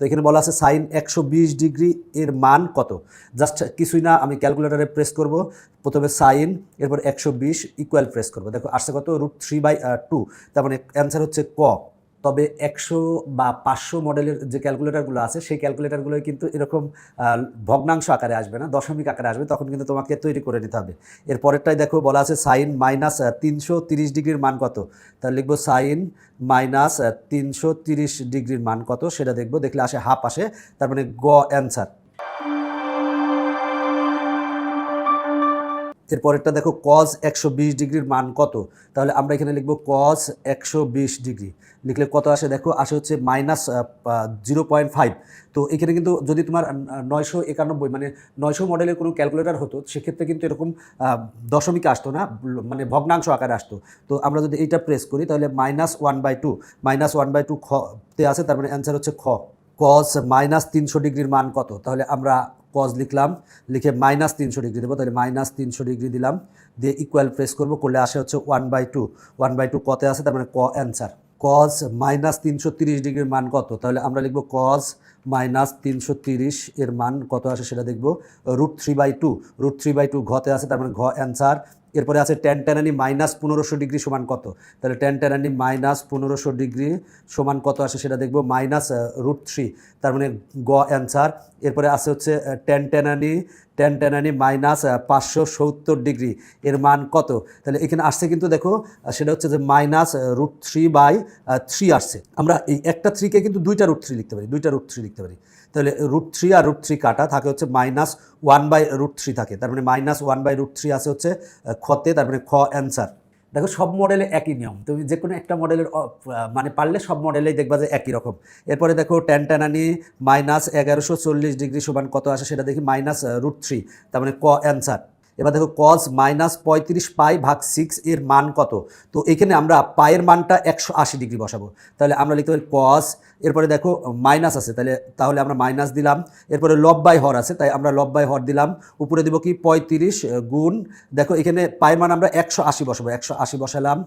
তো এখানে বলা আছে সাইন একশো বিশ ডিগ্রি এর মান কত? জাস্ট কিছুই না, আমি ক্যালকুলেটারে প্রেস করব। প্রথমে সাইন, এরপর একশো বিশ ইকুয়াল প্রেস করব। দেখো, আসছে কত? Root three by two. তার মানে অ্যান্সার হচ্ছে ক। তবে একশো বা পাঁচশো মডেলের যে ক্যালকুলেটারগুলো আছে, সেই ক্যালকুলেটারগুলো কিন্তু এরকম ভগ্নাংশ আকারে আসবে না, দশমিক আকারে আসবে, তখন কিন্তু তোমাকে তৈরি করে নিতে হবে। এর পরেরটাই দেখো, বলা আছে সাইন মাইনাস তিনশো তিরিশ ডিগ্রির মান কত? তাহলে লিখব সাইন মাইনাস তিনশো তিরিশ ডিগ্রির মান কত? সেটা দেখব, দেখলে আসে হাফ আসে, তার মানে গ অ্যান্সার। এরপরেরটা দেখো কজ একশো বিশ ডিগ্রির মান কত? তাহলে আমরা এখানে লিখব কজ একশো বিশ ডিগ্রি। লিখলে কত আসে? দেখো, আসে হচ্ছে মাইনাস জিরো পয়েন্ট ফাইভ তো এখানে কিন্তু যদি তোমার নয়শো একানব্বই মানে নয়শো মডেলের কোনো ক্যালকুলেটর হতো, সেক্ষেত্রে কিন্তু এরকম দশমিকে আসতো না মানে ভগ্নাংশ আকারে আসতো। তো আমরা যদি এইটা প্রেস করি, তাহলে minus one by two minus one by two খতে আছে তার মানে অ্যান্সার হচ্ছে খ। কজ মাইনাস তিনশো ডিগ্রির মান কত? তাহলে আমরা কজ লিখলাম, লিখে মাইনাস তিনশো ডিগ্রি দেবো, তাহলে মাইনাস তিনশো ডিগ্রি দিলাম, দিয়ে ইকুয়াল প্রেস করব, করলে আসে হচ্ছে one by two one by two কতে আছে তার মানে ক অ্যান্সার কজ মাইনাস তিনশো তিরিশ ডিগ্রির মান কত? তাহলে আমরা লিখব কজ মাইনাস তিনশো তিরিশ এর মান কত আসে সেটা দেখব। Root three by two, root three by two ঘতে আছে, তার মানে ঘ অ্যান্সার। এরপরে আছে টেন টেনানি মাইনাস পনেরোশো ডিগ্রি সমান কত? তাহলে টেন টেনানি মাইনাস পনেরোশো ডিগ্রি সমান কত আসে সেটা দেখব, মাইনাস রুট থ্রি, তার মানে গ অ্যান্সার। এরপরে আছে হচ্ছে টেন টেনানি টেন টেনানি মাইনাস পাঁচশো সত্তর ডিগ্রি, এর মান কত? তাহলে এখানে আসছে কিন্তু দেখো সেটা হচ্ছে যে minus root three by three আসছে। আমরা এই একটা থ্রিকে কিন্তু দুইটা রুট থ্রি লিখতে পারি, দুইটা রুট থ্রি লিখতে পারি। তাহলে রুট থ্রি আর রুট থ্রি কাটা থাকে হচ্ছে minus one by root three থাকে। তার মানে minus one by root three আছে হচ্ছে খতে তার মানে খ অ্যান্সার দেখো সব মডেলে একই নিয়ম। তুমি যে কোনো একটা মডেলের মানে পারলে সব মডেলেই দেখবা যে একই রকম। এরপরে দেখো টেন টেনানি মাইনাস এগারোশো চল্লিশ ডিগ্রি সমান কত আসে সেটা দেখি মাইনাস রুট থ্রি তার মানে ক অ্যান্সার এবার দেখো কজ মাইনাস পঁয়ত্রিশ পাই ভাগ সিক্স এর মান কত? তো এখানে আমরা পায়ের মানটা একশো আশি ডিগ্রি বসাবো। তাহলে আমরা লিখতে পারি কজ এরপরে দেখো মাইনাস আছে, তাহলে তাহলে আমরা মাইনাস দিলাম। এরপরে লব্বাই হর আছে, তাই আমরা লব্বাই হর দিলাম। উপরে দিব কি? পঁয়ত্রিশ গুণ, দেখো এখানে পায়ের মান আমরা একশো আশি বসাবো, একশো আশি বসালাম।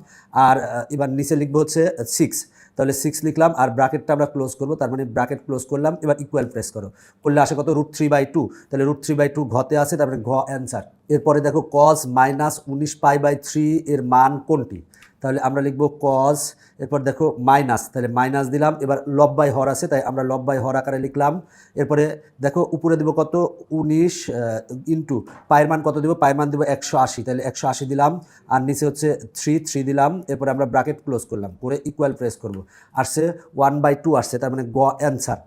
আর এবার নিচে লিখব হচ্ছে সিক্স তাহলে সিক্স লিখলাম আর ব্র্যাকেটটা আমরা ক্লোজ করব, তার মানে ব্র্যাকেট ক্লোজ করলাম, এবার ইকুয়াল প্রেস করো। করলে আসে কত? রুট থ্রি বাই টু তাহলে রুট থ্রি বাই টু ঘতে আসে তারপরে ঘ অ্যান্সার এরপরে দেখো কস মাইনাস উনিশ পাই বাই থ্রি এর মান কোনটি? তাহলে আমরা লিখব কজ এরপর দেখো মাইনাস তাহলে মাইনাস দিলাম, এবার লব্বাই হর আছে, তাই আমরা লব্বাই হর আকারে লিখলাম। এরপরে দেখো উপরে দেবো কত? উনিশ ইন্টু পায়ের মান কত দেবো? পায়ের মান দেবো একশো আশি, তাহলে একশো আশি দিলাম, আর নিচে হচ্ছে থ্রি থ্রি দিলাম, এরপরে আমরা ব্রাকেট ক্লোজ করলাম, করে ইকুয়াল প্রেস করব। আসছে ওয়ান বাই টু আসছে, তার মানে গ অ্যান্সার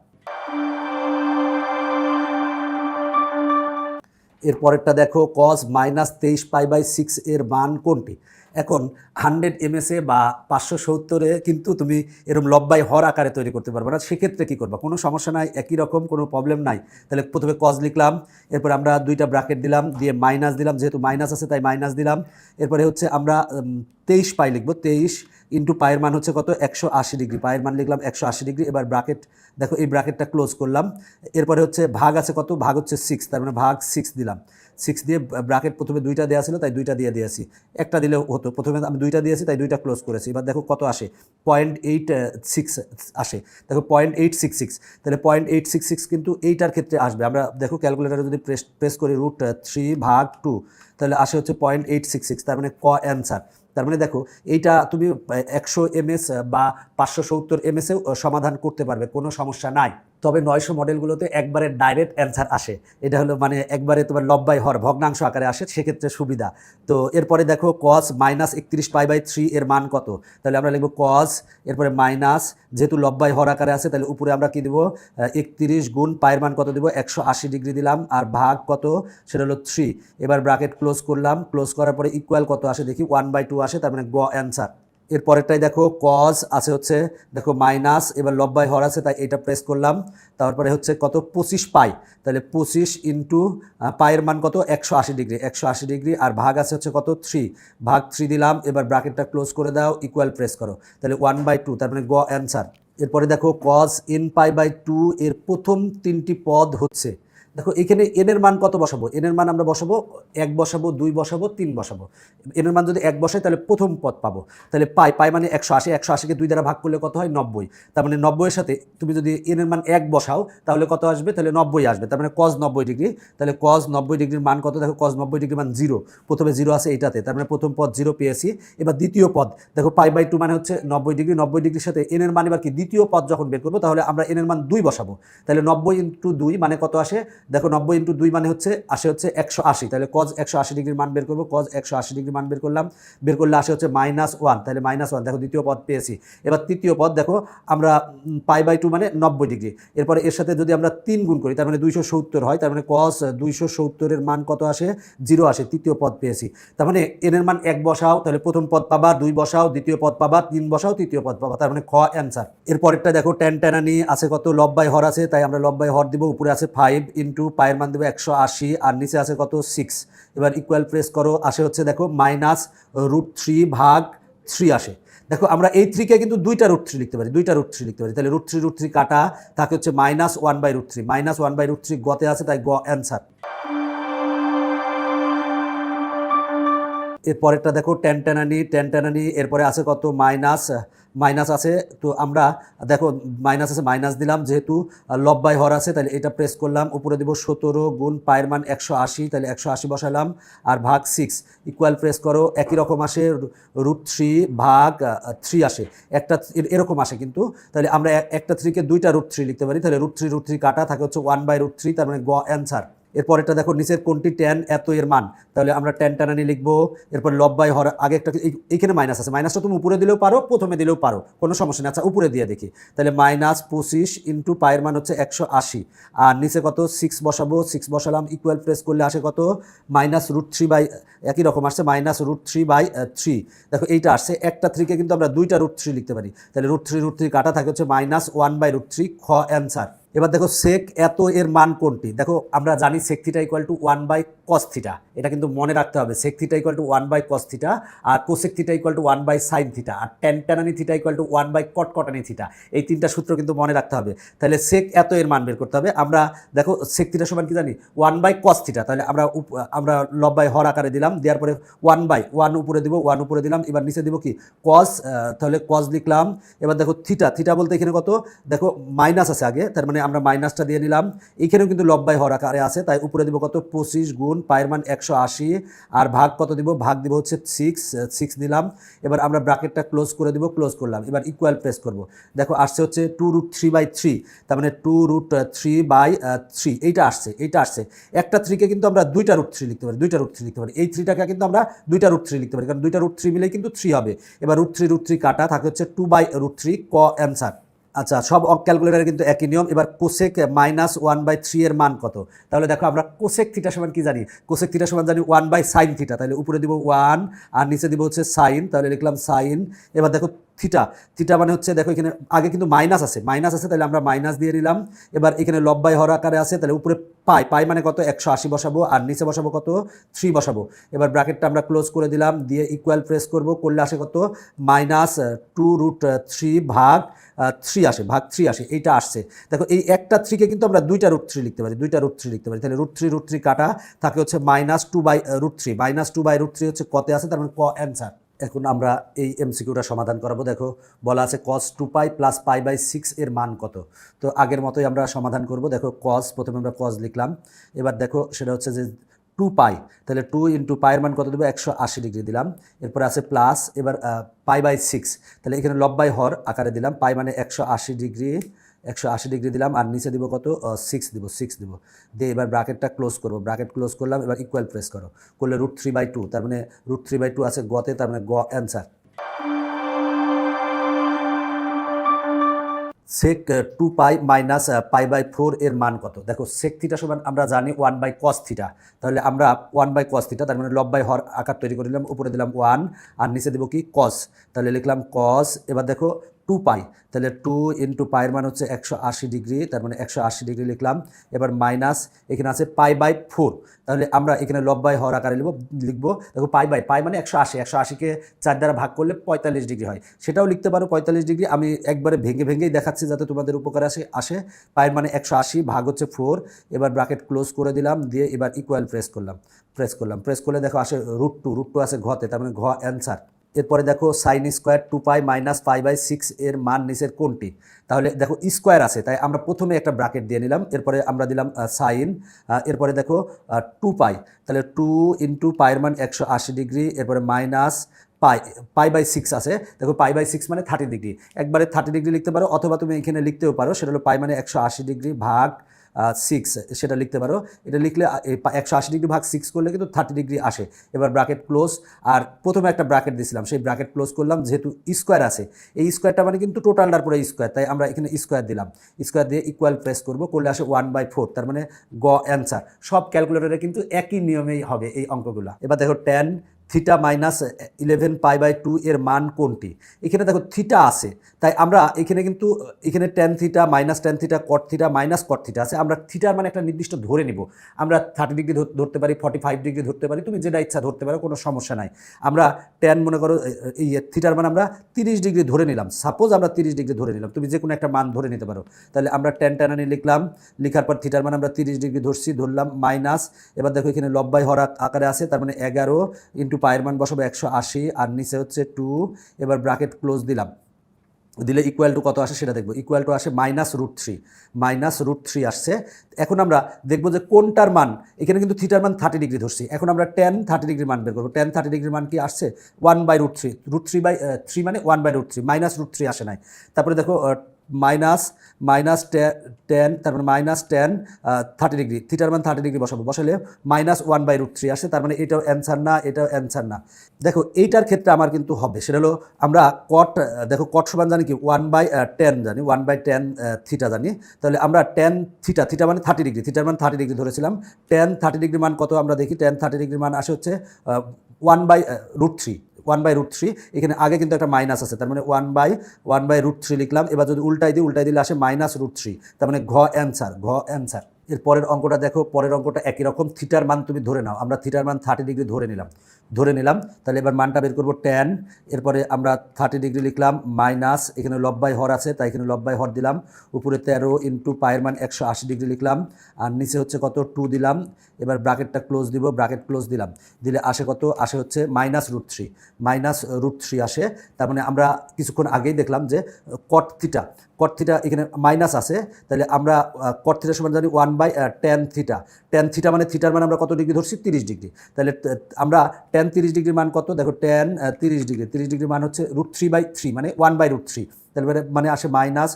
এর পরেরটা দেখো কজ মাইনাস তেইশ পাই বাই সিক্স এর মান কোনটি? এখন হান্ড্রেড এমএসএ বা পাঁচশো সত্তরে কিন্তু তুমি এরকম লব্বাই হর আকারে তৈরি করতে পারবে না। সেক্ষেত্রে কী করবা? কোনো সমস্যা নাই, একই রকম, কোনো প্রবলেম নাই। তাহলে প্রথমে কজ লিখলাম, এরপর আমরা দুইটা ব্র্যাকেট দিলাম, দিয়ে মাইনাস দিলাম, যেহেতু মাইনাস আছে তাই মাইনাস দিলাম। এরপরে হচ্ছে আমরা তেইশ পাই লিখব, তেইশ ইন্টু পায়ের মান হচ্ছে কত? একশো আশি ডিগ্রি পায়ের মান লিখলাম একশো আশি ডিগ্রি এবার ব্র্যাকেট দেখো এই ব্র্যাকেটটা ক্লোজ করলাম। এরপরে হচ্ছে ভাগ আছে কত? ভাগ হচ্ছে সিক্স তার মানে ভাগ সিক্স দিলাম। সিক্স দিয়ে ব্র্যাকেট প্রথমে দুইটা দেওয়া ছিল, তাই দুইটা দিয়ে দিয়েছি। একটা দিলেও হতো, প্রথমে আমি দুইটা দিয়েছি, তাই দুইটা ক্লোজ করেছি। এবার দেখো কত আসে। পয়েন্ট এইট সিক্স আসে। দেখো পয়েন্ট এইট সিক্স সিক্স তাহলে পয়েন্ট এইট সিক্স সিক্স কিন্তু এইটার ক্ষেত্রে আসবে। আমরা দেখো ক্যালকুলেটারে যদি প্রেস প্রেস করি রুট থ্রি ভাগ টু তাহলে আসে হচ্ছে পয়েন্ট এইট সিক্স সিক্স তার মানে ক অ্যান্সার তার মানে দেখো এইটা তুমি একশো এমএস বা পাঁচশো সত্তর এমএসেও সমাধান করতে পারবে, কোনো সমস্যা নাই। তবে নয়শো মডেলগুলোতে একবারে ডাইরেক্ট অ্যান্সার আসে। এটা হলো মানে একবারে তোমার লব্বাই হর ভগ্নাংশ আকারে আসে, সেক্ষেত্রে সুবিধা। তো এরপরে দেখো কস মাইনাস একত্রিশ পাই বাই থ্রি এর মান কত? তাহলে আমরা লিখব কস এরপরে মাইনাস যেহেতু লব্বাই হর আকারে আছে তাহলে উপরে আমরা কী দেবো? একত্রিশ গুণ পায়ের মান কত দেবো? একশো আশি ডিগ্রি দিলাম, আর ভাগ কত? সেটা হলো থ্রি এবার ব্র্যাকেট ক্লোজ করলাম ক্লোজ করার পরে ইকুয়াল কত আসে? দেখি ওয়ান বাই টু আসে, তার মানে গ অ্যান্সার এর পরেরটাই দেখো কজ আছে হচ্ছে, দেখো মাইনাস এবার লব্বাই হর আছে, তাই এটা প্রেস করলাম। তারপরে হচ্ছে কত? পঁচিশ পাই। তাহলে পঁচিশ ইন্টু পায়ের মান কত? একশো আশি ডিগ্রি একশো আশি ডিগ্রি আর ভাগ আছে হচ্ছে কত? থ্রি ভাগ থ্রি দিলাম, এবার ব্র্যাকেটটা ক্লোজ করে দাও ইকুয়াল প্রেস করো। তাহলে ওয়ান বাই টু তার মানে গ অ্যান্সার এরপরে দেখো cos n pi by two এর প্রথম তিনটি পদ হচ্ছে। দেখো, এখানে এনের মান কত বসাবো? এনের মান আমরা বসাবো, এক বসাবো, দুই বসাবো, তিন বসাবো। এনের মান যদি এক বসাই, তাহলে প্রথম পদ পাবো। তাহলে পাই পাই মানে একশো আশি, একশো আশিকে দুই দ্বারা ভাগ করলে কত হয়? নব্বই। তার মানে নব্বইয়ের সাথে তুমি যদি এনের মান এক বসাও, তাহলে কত আসবে? তাহলে নব্বই আসবে। তার মানে কজ নব্বই ডিগ্রি। তাহলে কজ নব্বই ডিগ্রির মান কত? দেখো কজ নব্বই ডিগ্রি মান জিরো প্রথমে জিরো আছে এইটাতে। তার মানে প্রথম পদ জিরো পেয়েছি। এবার দ্বিতীয় পদ। দেখো, পাই বাই টু মানে হচ্ছে নব্বই ডিগ্রি। নব্বই ডিগ্রির সাথে এনের মান এবার কি? দ্বিতীয় পদ যখন বের করব, তাহলে আমরা এনের মান দুই বসাবো। তাহলে নব্বই ইন্টু দুই মানে কত আসে? দেখো নব্বই ইন্টু দুই মানে হচ্ছে, আসে হচ্ছে একশো আশি। তাহলে কজ একশো আশি ডিগ্রির মান বের করব কজ একশো আশি ডিগ্রি মান বের করলাম, বের করলে আসে হচ্ছে মাইনাস ওয়ান তাহলে মাইনাস ওয়ান দেখো দ্বিতীয় পদ পেয়েছি। এবার তৃতীয় পদ, দেখো আমরা পাই বাই টু মানে নব্বই ডিগ্রি। এরপরে এর সাথে যদি আমরা তিন গুণ করি, তার মানে দুইশো সত্তর হয়, তার মানে কস দুইশো সত্তরের মান কত আসে? জিরো আসে, তৃতীয় পদ পেয়েছি। তার মানে এনের মান এক বসাও, তাহলে প্রথম পদ পাবা, দুই বসাও, দ্বিতীয় পদ পাবা, তিন বসাও, তৃতীয় পদ পাবা, তার মানে খ অ্যান্সার এরপরেরটা দেখো টেন টেনানি আছে কত লব্বাই হর আছে, তাই আমরা লব্বাই হর দিব, উপরে আছে ফাইভ ইন্টু পায়ের মান দেবে একশো আশি, আর নিচে আছে কত? সিক্স এবার ইকুয়াল প্রেস করো, আসে হচ্ছে দেখো মাইনাস রুট থ্রি ভাগ থ্রি আসে। দেখো আমরা এই থ্রিকে কিন্তু দুইটা রুট থ্রি লিখতে পারি, দুইটা রুট থ্রি লিখতে পারি। তাহলে রুট থ্রি রুট থ্রি কাটা, তাকে হচ্ছে minus one by root three minus one by root three গতে আছে, তাই গ অ্যান্সার এর পরেরটা দেখো টেন টেনানি টেন টেনানি এরপরে আছে কত? মাইনাস মাইনাস আছে। তো আমরা দেখো মাইনাস আছে মাইনাস দিলাম। যেহেতু লব্বাই হর আছে, তাহলে এটা প্রেস করলাম। উপরে দেবো সতেরো গুণ পায়ের মান একশো আশি, তাহলে একশো আশি বসালাম। আর ভাগ সিক্স ইকুয়াল প্রেস করো, একই রকম আসে রুট থ্রি ভাগ থ্রি আসে। একটা এর- এরকম আসে কিন্তু। তাহলে আমরা একটা থ্রিকে দুইটা রুট থ্রি লিখতে পারি। তাহলে রুট থ্রি রুট থ্রি কাটা, থাকে হচ্ছে ওয়ান বাই রুট থ্রি তার মানে গ অ্যান্সার এরপর এটা দেখো, নিচের কোনটি ট্যান এত এর মান? তাহলে আমরা ট্যান টানানি লিখব, এরপর লব্বাই হর আগে একটা এইখানে মাইনাস আছে। মাইনাসটা তুমি উপরে দিলেও পারো, প্রথমে দিলেও পারো। কোনো সমস্যা নেই। আচ্ছা উপরে দিয়ে দেখি। তাহলে মাইনাস পঁচিশ ইন্টু পায়ের মান হচ্ছে একশো আশি। আর নিচে কত? সিক্স বসাবো সিক্স বসালাম ইকুয়াল প্রেস করলে আসে কত? মাইনাস রুট থ্রি বাই একই রকম আসছে minus root three by three দেখো, এইটা আসছে। একটা থ্রিকে কিন্তু আমরা দুইটা রুট থ্রি লিখতে পারি। তাহলে রুট থ্রি রুট থ্রি কাটা থাকে হচ্ছে minus one by root three খ অ্যান্সার এবার দেখো সেক এত এর মান কোনটি? দেখো, আমরা জানি sec theta equal to one by cos theta এটা কিন্তু মনে রাখতে হবে sec theta equal to one by cos theta R cosec theta equal to one by sine theta R tan টেনানি theta equal to one by cot কটানি theta এই তিনটা সূত্র কিন্তু মনে রাখতে হবে। তাহলে সেক এত এর মান বের করতে হবে। আমরা দেখো সেক থিটা সমান কি জানি? ওয়ান বাই কস থিটা তাহলে আমরা আমরা লব্বাই হর আকারে দিলাম, দেওয়ার পরে ওয়ান বাই ওয়ান উপরে দিব ওয়ান উপরে দিলাম, এবার নিচে দিব কি? কস তাহলে কস লিখলাম। এবার দেখো থিটা থিটা বলতে এখানে কত? দেখো মাইনাস আছে আগে, তার মানে আমরা মাইনাসটা দিয়ে নিলাম। এইখানেও কিন্তু লব্বাই হর আকারে আছে, তাই উপরে দিব কত? পঁচিশ গুণ পায়ের মান একশো আশি, আর ভাগ কত দিব? ভাগ দিব হচ্ছে সিক্স সিক্স দিলাম এবার আমরা ব্রাকেটটা ক্লোজ করে দিব, ক্লোজ করলাম। এবার ইকুয়াল প্রেস করব। দেখো, আসছে হচ্ছে two root three by three তার মানে two root three by three এইটা আসছে এইটা আসছে। একটা থ্রিকে কিন্তু আমরা দুইটা রুট থ্রি লিখতে পারি, দুইটা রুট থ্রি লিখতে পারি। এই থ্রিটাকে কিন্তু আমরা দুইটা রুট থ্রি লিখতে পারি, কারণ দুইটা রুট থ্রি মিলে কিন্তু থ্রি হবে। এবার রুট থ্রি রুট থ্রি কাটা, থাকে হচ্ছে টু বাই রুট থ্রি ক অ্যান্সার আচ্ছা সব অঙ্ক ক্যালকুলেটারে কিন্তু একই নিয়ম। এবার cosec minus one by three এর মান কত? তাহলে দেখো আমরা কোসেক থিটা সমান কি জানি? কোসেক থিটা সমান জানি ওয়ান বাই সাইন থিটা। তাহলে উপরে দিব ওয়ান আর নিচে দিব হচ্ছে সাইন। তাহলে লিখলাম সাইন। এবার দেখো থিটা থিটা মানে হচ্ছে দেখো এখানে আগে কিন্তু মাইনাস আছে মাইনাস আছে তাহলে আমরা মাইনাস দিয়ে দিলাম এবার এখানে লব্বাই হর আকারে আছে, তাহলে উপরে পাই পাই মানে কত? একশো আশি বসাবো, আর নিচে বসাবো কত? থ্রি বসাবো। এবার ব্র্যাকেটটা আমরা ক্লোজ করে দিলাম, দিয়ে ইকুয়াল প্রেস করব, করলে আসে কত? মাইনাস টু রুট থ্রি ভাগ থ্রি আসে, ভাগ থ্রি আসে, এইটা আসছে। দেখো এই একটা থ্রিকে কিন্তু আমরা দুইটা রুট থ্রি লিখতে পারি, দুইটা রুট থ্রি লিখতে পারি। তাহলে রুট থ্রি রুট থ্রি কাটা, থাকে হচ্ছে minus two by root three minus two by root three হচ্ছে কতে আছে, তার মানে ক অ্যান্সার এখন আমরা এই এমসিকিউটা সমাধান করাবো। দেখো, বলা আছে cos two pi plus pi by six এর মান কত? তো আগের মতোই আমরা সমাধান করব। দেখো কস প্রথমে আমরা কস লিখলাম। এবার দেখো, সেটা হচ্ছে যে টু পাই তাহলে টু ইন্টু পায়ের মান কত দেবো? একশো আশি ডিগ্রি দিলাম। এরপরে আছে প্লাস এবার পাই বাই সিক্স তাহলে এখানে লব্বাই হর আকারে দিলাম। পাই মানে একশো আশি ডিগ্রি একশো আশি ডিগ্রি দিলাম আর নিচে দিব কত? সিক্স দিব সিক্স দিব। দিয়ে এবার ব্রাকেটটা ক্লোজ করব। ব্রাকেট ক্লোজ করলাম, এবার ইকুয়াল প্রেস করো। করলে রুট থ্রি বাই টু তার মানে রুট থ্রি বাই টু আছে গতে, তার মানে গ answer sec two pi minus pi by four এর মান কত? দেখো সেক থিটা সমান আমরা জানি ওয়ান বাই কস থিটা তাহলে আমরা ওয়ান বাই কস থিটা তার মানে লব বাই হর আকার তৈরি করে দিলাম, উপরে দিলাম ওয়ান আর নিচে দেবো কি? কস তাহলে লিখলাম কস এবার দেখো টু পাই, তাহলে টু ইন্টু পায়ের মান হচ্ছে একশো আশি ডিগ্রি, তার মানে একশো আশি ডিগ্রি লিখলাম। এবার মাইনাস, এখানে আছে পাই বাই ফোর, তাহলে আমরা এখানে লব বাই হর আকারে লিখব লিখব, দেখো পাই বাই, পাই মানে একশো আশি, একশো আশিকে চার দ্বারা ভাগ করলে পঁয়তাল্লিশ ডিগ্রি হয়। সেটাও লিখতে পারো পঁয়তাল্লিশ ডিগ্রি, আমি একবারে ভেঙে ভেঙেই দেখাচ্ছি যাতে তোমাদের উপকার আসে আসে। পায়ের মানে একশো আশি ভাগ হচ্ছে ফোর এবার ব্রাকেট ক্লোজ করে দিলাম, দিয়ে এবার ইকুয়াল প্রেস করলাম প্রেস করলাম প্রেস করলে দেখো আসে রুট টু রুট টু আছে ঘতে, তার মানে ঘ অ্যান্সার এরপরে দেখো sine square two pi minus pi by six এর মান নিচের কোনটি? তাহলে দেখো স্কোয়ার আছে, তাই আমরা প্রথমে একটা ব্রাকেট দিয়ে নিলাম, এরপরে আমরা দিলাম সাইন এরপরে দেখো টু পাই তাহলে টু ইন্টু পায়ের মান একশো আশি ডিগ্রি এরপরে minus pi pi by six আছে, দেখো পাই বাই সিক্স মানে থার্টি ডিগ্রি একবারে থার্টি ডিগ্রি লিখতে পারো, অথবা তুমি এখানে লিখতেও পারো, সেটা হলো পাই মানে একশো আশি ডিগ্রি ভাগ সিক্স সেটা লিখতে পারো। এটা লিখলে একশো আশি ডিগ্রি ভাগ সিক্স করলে কিন্তু থার্টি ডিগ্রি আসে। এবার ব্রাকেট ক্লোজ আর প্রথমে একটা ব্রাকেট দিয়েছিলাম সেই ব্রাকেট ক্লোজ করলাম, যেহেতু স্কোয়ার আছে। এই স্কোয়ারটা মানে কিন্তু টোটালটার পরে স্কোয়ার তাই আমরা এখানে স্কোয়ার দিলাম। স্কোয়ার দিয়ে ইকুয়াল প্রেস করব, করলে আসে ওয়ান বাই ফোর তার মানে গ অ্যান্সার সব ক্যালকুলেটরে কিন্তু একই নিয়মেই হবে এই অঙ্কগুলো। এবার দেখো tan theta minus eleven pi by two এর মান কোনটি? এখানে দেখো থিটা আছে, তাই আমরা এখানে কিন্তু, এখানে tan theta minus tan theta cot theta minus cot theta আছে, আমরা থিটার মানে একটা নির্দিষ্ট ধরে নিব। আমরা থার্টি ডিগ্রি ধরতে পারি ফর্টি ফাইভ ডিগ্রি ধরতে পারি, তুমি যেটা ইচ্ছা ধরতে পারো, কোনো সমস্যা নাই। আমরা টেন মনে করো এই থিটার মান আমরা তিরিশ ডিগ্রি ধরে নিলাম। সাপোজ আমরা তিরিশ ডিগ্রি ধরে নিলাম, তুমি যে কোনো একটা মান ধরে নিতে পারো। তাহলে আমরা টেন টেনানি লিখলাম, লিখার পর থিটার মান আমরা তিরিশ ডিগ্রি ধরছি, ধরলাম মাইনাস, এবার দেখো এখানে লব্বাই হর আকারে আছে, তার মানে এগারো ইন্টু পায়ের মান বসাবো একশো আশি, আর নিচে হচ্ছে টু এবার ব্রাকেট ক্লোজ দিলাম। দিলে ইকুয়াল টু কত আসে সেটা দেখব। ইকুয়াল টু আসে minus root three minus root three আসছে। এখন আমরা দেখব যে কোনটার মান, এখানে কিন্তু থিটার মান থার্টি ডিগ্রি ধরছি। এখন আমরা টেন থার্টি ডিগ্রি মান বের করব। টেন থার্টি ডিগ্রি মান কি আসছে? One by root three root three by three মানে one by root three minus root three আসে নাই। তারপরে দেখো মাইনাস মাইনাস টেন তার মানে মাইনাস টেন থার্টি ডিগ্রি থিটার মান থার্টি ডিগ্রি বসাবো। বসালে minus one by root three আসে, তার মানে এটাও অ্যান্সার না, এটাও অ্যান্সার না। দেখো, এইটার ক্ষেত্রে আমার কিন্তু হবে, সেটা হলো আমরা কট দেখো কট সমান জানি কি? ওয়ান বাই টেন জানি ওয়ান বাই টেন থিটা জানি। তাহলে আমরা টেন থিটা থিটা মানে থার্টি ডিগ্রি থিটার মান থার্টি ডিগ্রি ধরেছিলাম। টেন থার্টি ডিগ্রি মান কত আমরা দেখি? টেন থার্টি ডিগ্রি মান আসে হচ্ছে one by root three one by root three এখানে আগে কিন্তু একটা মাইনাস আছে, তার মানে one by one by root three লিখলাম, এবার যদি উল্টাই দিই, উল্টাই দিলে আসে মাইনাস রুট থ্রি তার মানে ঘ অ্যান্সার ঘ অ্যান্সার এর পরের অঙ্কটা দেখো, পরের অঙ্কটা একই রকম থিটার মান তুমি ধরে নাও, আমরা থিটার মান থার্টি ডিগ্রি ধরে নিলাম। ধরে নিলাম। তাহলে এবার মানটা বের করব টেন এরপরে আমরা থার্টি ডিগ্রি লিখলাম মাইনাস এখানে লব্বাই হর আছে, তাই এখানে লব্বাই হর দিলাম। উপরে তেরো ইন্টু পায়ের মান একশো আশি ডিগ্রি লিখলাম, আর নিচে হচ্ছে কত? টু দিলাম। এবার ব্রাকেটটা ক্লোজ দিব ব্রাকেট ক্লোজ দিলাম। দিলে আসে কত? আসে হচ্ছে minus root three minus root three আসে, তার মানে আমরা কিছুক্ষণ আগেই দেখলাম যে কট থিটা কট থিটা এখানে মাইনাস আছে। তাহলে আমরা কট থিটার সমান জানি one by tan theta tan theta মানে থিটার মানে আমরা কত ডিগ্রি ধরছি? তিরিশ ডিগ্রি তাহলে আমরা টেন তিরিশ ডিগ্রির মান কত? দেখো টেন তিরিশ ডিগ্রি তিরিশ ডিগ্রির মান হচ্ছে রুট থ্রি বাই থ্রি মানে ওয়ান বাই রুট থ্রি তাহলে মানে আসে minus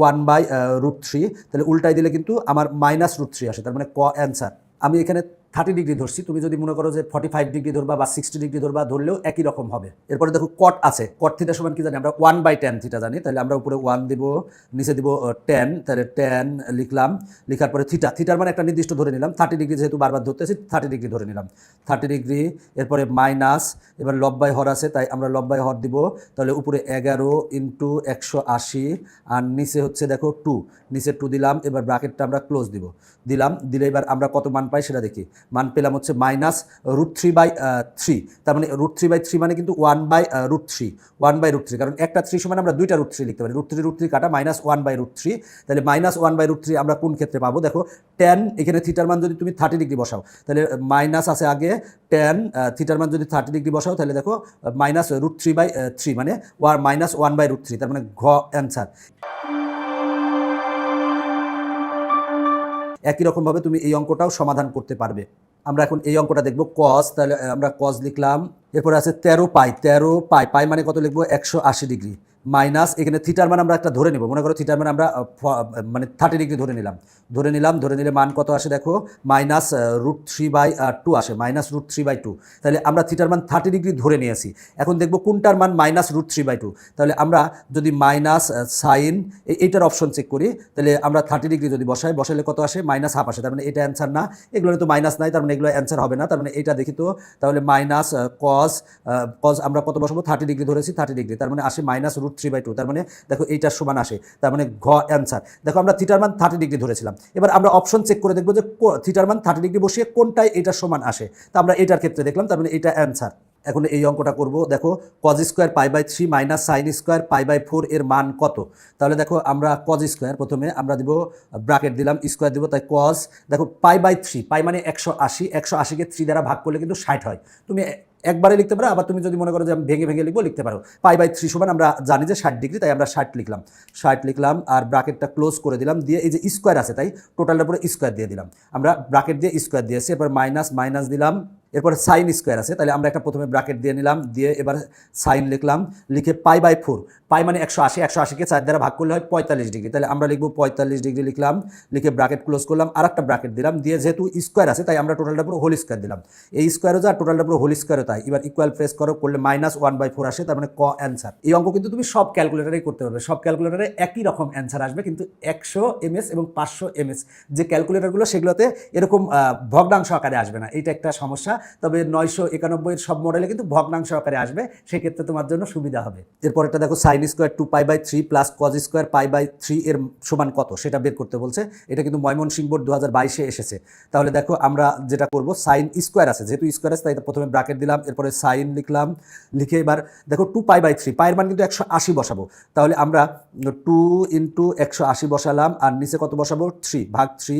one by root three তাহলে উল্টাই দিলে কিন্তু আমার মাইনাস রুট থ্রি আসে। তার মানে ক অ্যান্সার আমি এখানে থার্টি ডিগ্রি ধরছি, তুমি যদি মনে করো যে ফর্টি ফাইভ ডিগ্রি ধরবা বা সিক্সটি ডিগ্রি ধরবা, ধরলেও একই রকম হবে। এরপরে দেখো কট আছে কট থিটার সমান কি জানি? আমরা ওয়ান বাই টেন থিটা জানি, তাহলে আমরা উপরে ওয়ান দিব, নিচে দিব টেন তাহলে টেন লিখলাম, লিখার পরে থিটা থিটার মানে একটা নির্দিষ্ট ধরে নিলাম থার্টি ডিগ্রি যেহেতু বারবার ধরতেছি থার্টি ডিগ্রি ধরে নিলাম। থার্টি ডিগ্রি, এরপরে মাইনাস এবার লব্বাই হর আছে, তাই আমরা লব্বাই হর দিব, তাহলে উপরে এগারো ইন্টু একশো আশি, আর নিচে হচ্ছে দেখো টু নিচে টু দিলাম, এবার ব্রাকেটটা আমরা ক্লোজ দিব। দিলাম, দিলে এবার আমরা কত মান পাই সেটা দেখি। মান পেলাম হচ্ছে minus root three by three তার মানে রুট থ্রি বাই থ্রি মানে কিন্তু one by root three one by root three কারণ একটা থ্রি সমান আমরা দুইটা রুট থ্রি লিখতে পারি। রুট থ্রি রুট থ্রি কাটা minus one by root three তাহলে minus one by root three আমরা কোন ক্ষেত্রে পাবো? দেখো টেন এখানে থিটার মান যদি তুমি থার্টি ডিগ্রি বসাও, তাহলে মাইনাস আছে আগে টেন থিটার মান যদি থার্টি ডিগ্রি বসাও, তাহলে দেখো minus root three by three মানে war minus one by root three তার মানে ঘ অ্যান্সার একই রকমভাবে তুমি এই অঙ্কটাও সমাধান করতে পারবে। আমরা এখন এই অঙ্কটা দেখব কস তাহলে আমরা কস লিখলাম। এরপরে আছে তেরো পাই তেরো পাই পাই মানে কত লিখব? একশো আশি ডিগ্রি। মাইনাস এখানে থিটার মান আমরা একটা ধরে নেব। মনে করো থিটার মান আমরা মানে থার্টি ডিগ্রি ধরে নিলাম। ধরে নিলাম, ধরে নিলে মান কত আসে দেখো? Minus root three by two আসে। Minus root three by two তাহলে আমরা থিটার মান থার্টি ডিগ্রি ধরে নিয়েছি এখন দেখব কোনটার মান minus root three by two তাহলে আমরা যদি মাইনাস সাইন এইটার অপশন চেক করি, তাহলে আমরা থার্টি ডিগ্রি যদি বসাই বসালে কত আসে? মাইনাস হাফ আসে। তার মানে এটা অ্যান্সার না। এগুলো তো মাইনাস নাই, তার মানে এগুলো অ্যান্সার হবে না। তার মানে এটা দেখি তো, তাহলে মাইনাস কস কস আমরা কত বসাবো? থার্টি ডিগ্রি ধরেছি থার্টি ডিগ্রি তার মানে আসে minus root root three by two তার মানে দেখো এইটার সমান আসে, তার মানে ঘ অ্যান্সার দেখো আমরা থিটার মান থার্টি ডিগ্রি ধরেছিলাম। এবার আমরা অপশন চেক করে দেখব যে থিটার মান থার্টি ডিগ্রি বসিয়ে কোনটায় এটার সমান আসে। তা আমরা এটার ক্ষেত্রে দেখলাম, তার মানে এটা অ্যান্সার এখন এই অঙ্কটা করব, দেখো cos square pi by three minus sine square pi by four এর মান কত? তাহলে দেখো আমরা কজ স্কোয়ার প্রথমে আমরা দিব ব্রাকেট দিলাম স্কোয়ার দিব, তাই কজ দেখো পাই বাই থ্রি পাই মানে একশো আশি, একশো আশিকে থ্রি দ্বারা ভাগ করলে কিন্তু ষাট হয়। তুমি একবারে লিখতে পারো, আবার তুমি যদি মনে করো যে আমি ভেঙে ভেঙে লিখব, লিখতে পারো। পাই বাই থ্রি সমান আমরা জানি যে ষাট ডিগ্রি, তাই আমরা ষাট লিখলাম। ষাট লিখলাম আর ব্রাকেটটা ক্লোজ করে দিলাম, দিয়ে এই যে স্কোয়ার আছে, তাই টোটালটা উপরে স্কোয়ার দিয়ে দিলাম। আমরা ব্রাকেট দিয়ে স্কোয়ার দিয়ে এসে এরপর মাইনাস মাইনাস দিলাম, এরপরে সাইন স্কোয়ার আছে, তাহলে আমরা একটা প্রথমে ব্রাকেট দিয়ে নিলাম, দিয়ে এবার সাইন লিখলাম, লিখে পাই বাই ফোর পাই মানে একশো আশি, একশো আশিকে চার দ্বারা ভাগ করলে হয় পঁয়তাল্লিশ ডিগ্রি। তাহলে আমরা লিখব পঁয়তাল্লিশ ডিগ্রি লিখলাম, লিখে ব্রাকেট ক্লোজ করলাম আর একটা ব্রাকেট দিলাম, দিয়ে যেহেতু স্কোয়ার আছে, তাই আমরা টোটালটা পুরো হোল স্কোয়ার দিলাম। এই স্কোয়ারও যা টোটালটা পুরো হোল স্কোয়ারও তাই। এবার ইকুয়াল প্রেস করো, করলে মাইনাস ওয়ান বাই ফোর আসে, তার মানে ক অ্যান্সার এই অঙ্ক কিন্তু তুমি সব ক্যালকুলেটারেই করতে পারবে। সব ক্যালকুলেটারে একই রকম অ্যান্সার আসবে, কিন্তু একশো এমএস এবং পাঁচশো এমএস যে ক্যালকুলেটারগুলো সেগুলোতে এরকম ভগ্নাংশ আকারে আসবে না। এটা একটা সমস্যা। তবে নয়শো একানব্বইয়ের সব মডেলে কিন্তু ভগ্নাংশ আকারে আসবে। সেক্ষেত্রে তোমার জন্য সুবিধা হবে। এরপর এটা দেখো sine square two pi by three plus cos square pi by three এর সমান কত? সেটা বের করতে বলছে। এটা কিন্তু ময়মনসিংহ বোর্ড দু হাজার বাইশে এসেছে। তাহলে দেখো আমরা যেটা করব সাইন স্কোয়ার আছে, যেহেতু স্কোয়ার আছে, তাই প্রথমে ব্রাকেট দিলাম, এরপরে সাইন লিখলাম, লিখে এবার দেখো টু পাই বাই থ্রি পায়ের মান কিন্তু একশো আশি বসাবো। তাহলে আমরা টু ইন্টু একশো আশি বসালাম, আর নিচে কত বসাবো? থ্রি ভাগ থ্রি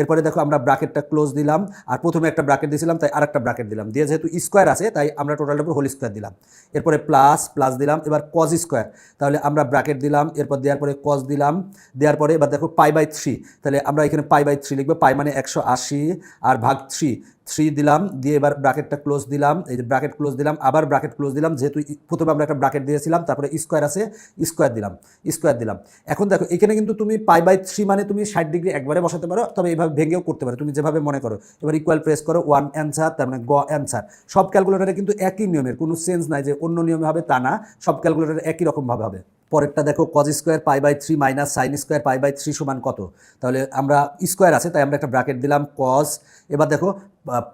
এরপরে দেখো আমরা ব্রাকেটটা ক্লোজ দিলাম, আর প্রথমে একটা ব্রাকেট দিয়েছিলাম, তাই আর একটা ব্রাকেট দিলাম। দিয়ে যেহেতু স্কোয়ার আছে, তাই আমরা টোটালটার উপর হোল স্কোয়ার দিলাম। এরপরে প্লাস প্লাস দিলাম, এবার কজ স্কোয়ার তাহলে আমরা ব্র্যাকেট দিলাম, এরপর দেওয়ার পরে কস দিলাম, দেওয়ার পরে এবার দেখো পাই বাই থ্রি তাহলে আমরা এখানে পাই বাই থ্রি লিখব পাই মানে একশো আশি আর ভাগ থ্রি থ্রি দিলাম, দিয়ে এবার ব্রাকেটটা ক্লোজ দিলাম, এই যে ব্রাকেট ক্লোজ দিলাম, আবার ব্রাকেট ক্লোজ দিলাম, যেহেতু প্রথমে আমরা একটা ব্রাকেট দিয়েছিলাম, তারপরে স্কোয়ার আছে স্কোয়ার দিলাম স্কোয়ার দিলাম। এখন দেখো, এখানে কিন্তু তুমি পাই বাই থ্রি মানে তুমি ষাট ডিগ্রি একবারে বসাতে পারো, তবে এইভাবে ভেঙেও করতে পারো, তুমি যেভাবে মনে করো। এবার ইকুয়াল প্রেস করো ওয়ান অ্যান্সার তার মানে গ অ্যান্সার সব ক্যালকুলেটারে কিন্তু একই নিয়মের, কোনো সেন্স নাই যে অন্য নিয়মে হবে তা না, সব ক্যালকুলেটারে একই রকমভাবে হবে। পরেরটা দেখো cos square pi by three minus sine square pi by three সমান কত? তাহলে আমরা স্কোয়ার আছে, তাই আমরা একটা ব্রাকেট দিলাম কজ এবার দেখো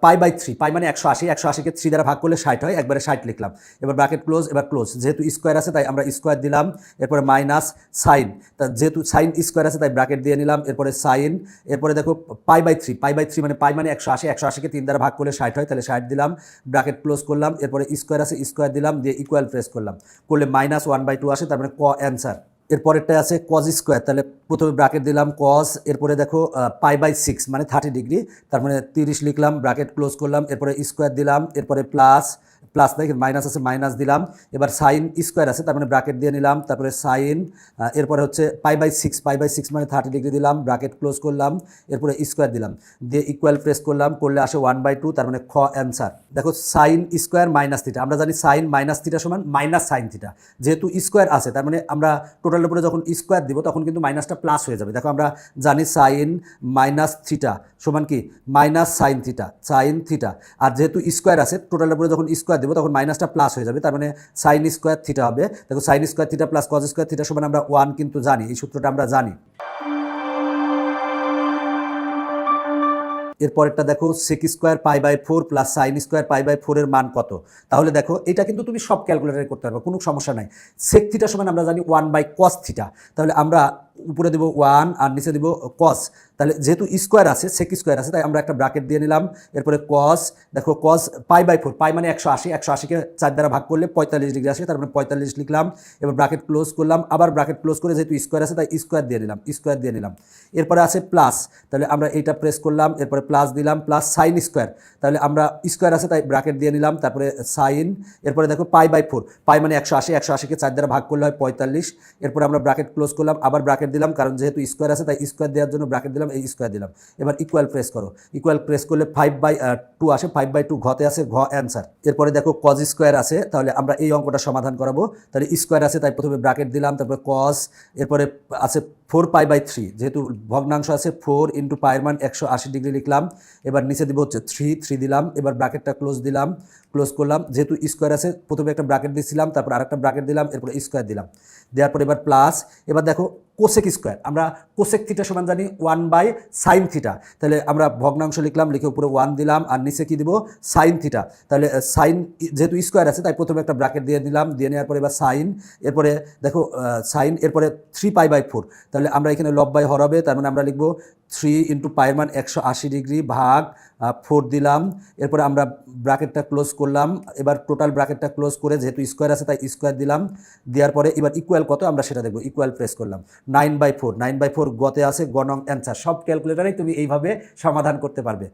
পাই বাই থ্রি, পাই মানে একশো আশি, একশো আশিকে থ্রি দ্বারা ভাগ করলে ষাট হয়, একবারে ষাট লিখলাম। এবার ব্রাকেট ক্লোজ এবার ক্লোজ যেহেতু স্কোয়ার আছে তাই আমরা স্কোয়ার দিলাম, এরপরে মাইনাস সাইন তা যেহেতু সাইন স্কোয়ার আছে তাই ব্রাকেট দিয়ে নিলাম, এরপরে সাইন এরপরে দেখো pi by three, pi by three মানে পাই মানে একশো আশি, একশো আশিকে তিন দ্বারা ভাগ করলে ষাট হয়, তাহলে ষাট দিলাম ব্রাকেট ক্লোজ করলাম, এরপরে স্কোয়ার আছে স্কোয়ার দিলাম, দিয়ে ইকুয়াল প্রেস করলাম, করলে মাইনাস ওয়ান বাই টু আসে, তার মানে ক অ্যান্সার এরপরেরটা আছে কজ স্কোয়ার তাহলে প্রথমে ব্রাকেট দিলাম কজ এরপরে দেখো পাই বাই সিক্স মানে থার্টি ডিগ্রি তার মানে তিরিশ লিখলাম ব্রাকেট ক্লোজ করলাম, এরপরে স্কোয়ার দিলাম, এরপরে প্লাস প্লাস দেখেন মাইনাস আছে, মাইনাস দিলাম। এবার সাইন স্কোয়ার আছে, তার মানে ব্রাকেট দিয়ে নিলাম। তারপরে সাইন এরপরে হচ্ছে pi by six pi by six মানে থার্টি ডিগ্রি দিলাম ব্রাকেট ক্লোজ করলাম, এরপরে স্কোয়ার দিলাম। দিয়ে ইকুয়াল প্রেস করলাম, করলে আসে ওয়ান বাই টু তার মানে খ অ্যান্সার দেখো সাইন স্কোয়ার মাইনাস থিটা আমরা জানি সাইন মাইনাস থিটা সমান মাইনাস সাইন থিটা যেহেতু স্কোয়ার আছে, তার মানে আমরা টোটালের উপরে যখন স্কোয়ার দিব, তখন কিন্তু মাইনাসটা প্লাস হয়ে যাবে। দেখো আমরা জানি সাইন মাইনাস থিটা সমান কি? Minus sine theta sine theta আর যেহেতু স্কোয়ার আছে টোটালের উপরে যখন স্কোয়ার দেবো, তখন মাইনাসটা প্লাস হয়ে যাবে, তার মানে সাইন স্কোয়ার থিটা হবে। দেখো sine square theta plus cos square theta সমান আমরা ওয়ান কিন্তু জানি, এই সূত্রটা আমরা জানি। এরপরেরটা দেখো sec square pi by four plus sine square pi by ফোরের মান কত? তাহলে দেখো, এটা কিন্তু তুমি সব ক্যালকুলেটারে করতে পারবে, কোনো সমস্যা নাই। সেক থিটা সমান আমরা জানি ওয়ান বাই কস থিটা তাহলে আমরা উপরে দেবো ওয়ান আর নিচে দেবো কস। তাহলে যেহেতু স্কোয়ার আছে সেক স্কোয়ার আছে, তাই আমরা একটা ব্রাকেট দিয়ে নিলাম। এরপরে কস, দেখো কস পাই বাই ফোর, পাই মানে একশো আশি, একশো আশিকে চার দ্বারা ভাগ করলে পঁয়তাল্লিশ ডিগ্রি আসে তার মানে পঁয়তাল্লিশ লিখলাম, এবার ব্রাকেট ক্লোজ করলাম, আবার ব্রাকেট ক্লোজ করে যেহেতু স্কোয়ার আছে, তাই স্কোয়ার দিয়ে নিলাম, স্কোয়ার দিয়ে নিলাম। এরপরে আছে প্লাস, তাহলে আমরা এইটা প্রেস করলাম, এরপরে প্লাস দিলাম, প্লাস সাইন স্কোয়ার। তাহলে আমরা স্কোয়ার আছে, তাই ব্রাকেট দিয়ে নিলাম, তারপরে সাইন, এরপরে দেখো পাই বাই ফোর, পাই মানে একশো আশি, একশো আশিকে চার দ্বারা ভাগ করলে হয় পঁয়তাল্লিশ, এরপরে আমরা ব্রাকেট ক্লোজ করলাম, আবার ব্রাকেট দিলাম, কারণ যেহেতু স্কোয়ার আছে, তাই স্কোয়ার দেওয়ার জন্য ব্রাকেট দিলাম, এই স্কোয়ার দিলাম। এবার ইকুয়াল প্রেস করো। ইকুয়াল প্রেস করলে ফাইভ বাই টু আসে ফাইভ বাই টু ঘতে আছে ঘ অ্যান্সার এরপরে দেখো কজ স্কোয়ার আছে, তাহলে আমরা এই অঙ্কটা সমাধান করাবো। তাহলে স্কোয়ার আছে, তাই প্রথমে ব্রাকেট দিলাম, তারপরে কজ এরপরে আছে ফোর পাই বাই থ্রি যেহেতু ভগ্নাংশ আছে ফোর ইন্টু পায়ের মান একশো আশি ডিগ্রি লিখলাম। এবার নিচে দিব হচ্ছে থ্রি থ্রি দিলাম। এবার ব্রাকেটটা ক্লোজ দিলাম ক্লোজ করলাম। যেহেতু স্কোয়ার আছে, প্রথমে একটা ব্রাকেট দিয়েছিলাম তারপর আরেকটা ব্রাকেট দিলাম, এরপরে স্কোয়ার দিলাম। দেওয়ার পর এবার প্লাস এবার দেখো কোসেক স্কোয়ার। আমরা কোসেক থিটা সমান জানি ওয়ান বাই সাইন থিটা। তাহলে আমরা ভগ্নাংশ লিখলাম, লিখে উপরে ওয়ান দিলাম, আর নিচে কি দিব? Sine theta. তাহলে সাইন যেহেতু স্কোয়ার আছে, তাই প্রথমে একটা ব্র্যাকেট দিয়ে নিলাম দিয়ে নেওয়ার পরে এবার সাইন। এরপরে দেখো সাইন, এরপরে থ্রি পাই বাই ফোর। তাহলে আমরা এখানে লব বাই হর হবে, তার মানে আমরা লিখব থ্রি ইন্টু পায়ের মান একশো আশি ডিগ্রি ভাগ ফোর দিলাম। এরপরে আমরা ব্র্যাকেটটা ক্লোজ করলাম। এবার টোটাল ব্র্যাকেটটা ক্লোজ করে যেহেতু স্কোয়ার আছে, তাই স্কোয়ার দিলাম। দেওয়ার পরে এবার ইকুয়াল কত আমরা সেটা দেখব। ইকুয়াল প্রেস করলাম। Nine by four nine by four গতে আছে, গণং অ্যান্সার সব ক্যালকুলেটারেই তুমি এইভাবে সমাধান করতে পারবে।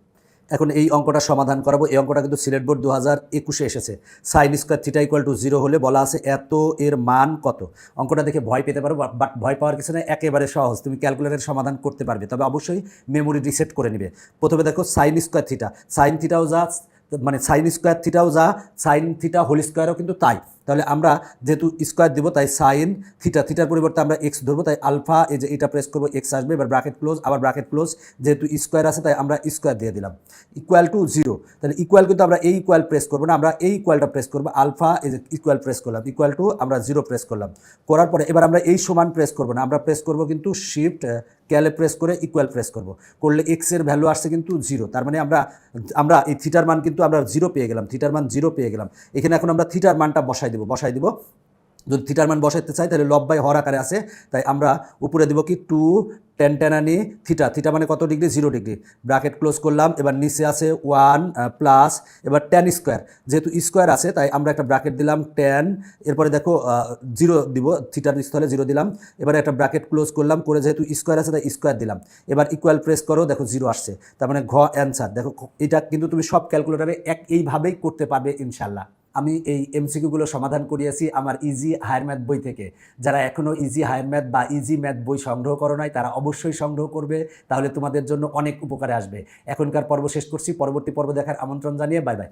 এখন এই অঙ্কটা সমাধান করাবো। এই অঙ্কটা কিন্তু সিলেট বোর্ড দু হাজার একুশে এসেছে। Sine square theta equal to zero হলে বলা আছে এত এর মান কত? অঙ্কটা দেখে ভয় পেতে পারো বাট ভয় পাওয়ার কিছু না একেবারে সহজ। তুমি ক্যালকুলেটার সমাধান করতে পারবে, তবে অবশ্যই মেমোরি রিসেট করে নেবে। প্রথমে দেখো সাইন স্কোয়ার থিটা সাইন থিটাও যা মানে সাইন স্কোয়ার থিটাও যা সাইন থিটা হোল স্কোয়ারও কিন্তু তাই। তাহলে আমরা যেহেতু স্কোয়ার দেবো, তাই সাইন থিটা থিটার পরিবর্তে আমরা এক্স ধরবো, তাই আলফা এই যে এটা প্রেস করব এক্স আসবে, এবার ব্রাকেট ক্লোজ আবার ব্র্যাকেট ক্লোজ যেহেতু স্কোয়ার আছে, তাই আমরা স্কোয়ার দিয়ে দিলাম। ইকুয়াল টু জিরো তাহলে ইকুয়াল কিন্তু আমরা এই ইকুয়াল প্রেস করব না, আমরা এই ইকুয়ালটা প্রেস করব আলফা এই যে ইকুয়াল প্রেস করলাম ইকুয়াল টু আমরা জিরো প্রেস করলাম। করার পরে এবার আমরা এই সমান প্রেস করব না, আমরা প্রেস করব কিন্তু শিফট ক্যালে প্রেস করে ইকুয়াল প্রেস করব। করলে এক্সের ভ্যালু আসছে কিন্তু জিরো তার মানে আমরা আমরা এই থিটার মান কিন্তু আমরা জিরো পেয়ে গেলাম থিটার মান জিরো পেয়ে গেলাম। এখানে এখন আমরা থিটার মানটা বসাই বসাই দিব। যদি থিটার মান বসাইতে চাই, তাহলে লব বাই হর আকারে আছে। তাই আমরা উপরে দিব কি টু টেন টেনানি থিটা থিটা মানে কত degree zero degree bracket close করলাম, এবার নিচে আছে ওয়ান প্লাস এবার টেন স্কোয়ার যেহেতু স্কোয়ার আছে, তাই আমরা একটা ব্র্যাকেট দিলাম টেন এরপরে দেখো জিরো দিব থিটার স্থলে জিরো দিলাম। এবারে একটা ব্র্যাকেট ক্লোজ করলাম, করে যেহেতু স্কোয়ার আছে, তাই স্কোয়ার দিলাম। এবার ইকুয়াল প্রেস করো, দেখো জিরো আসছে। তার মানে ঘ অ্যান্সার দেখো, এটা কিন্তু তুমি সব ক্যালকুলেটারে এক এইভাবেই করতে পারবে, ইনশাল্লাহ। আমি এই এমসিকিউগুলো সমাধান করিয়েছি আমার ইজি হায়ার ম্যাথ বই থেকে। যারা এখনও ইজি হায়ার ম্যাথ বা ইজি ম্যাথ বই সংগ্রহ করো নাই, তারা অবশ্যই সংগ্রহ করবে, তাহলে তোমাদের জন্য অনেক উপকারে আসবে। এখনকার পর্ব শেষ করছি, পরবর্তী পর্ব দেখার আমন্ত্রণ জানিয়ে বাই বাই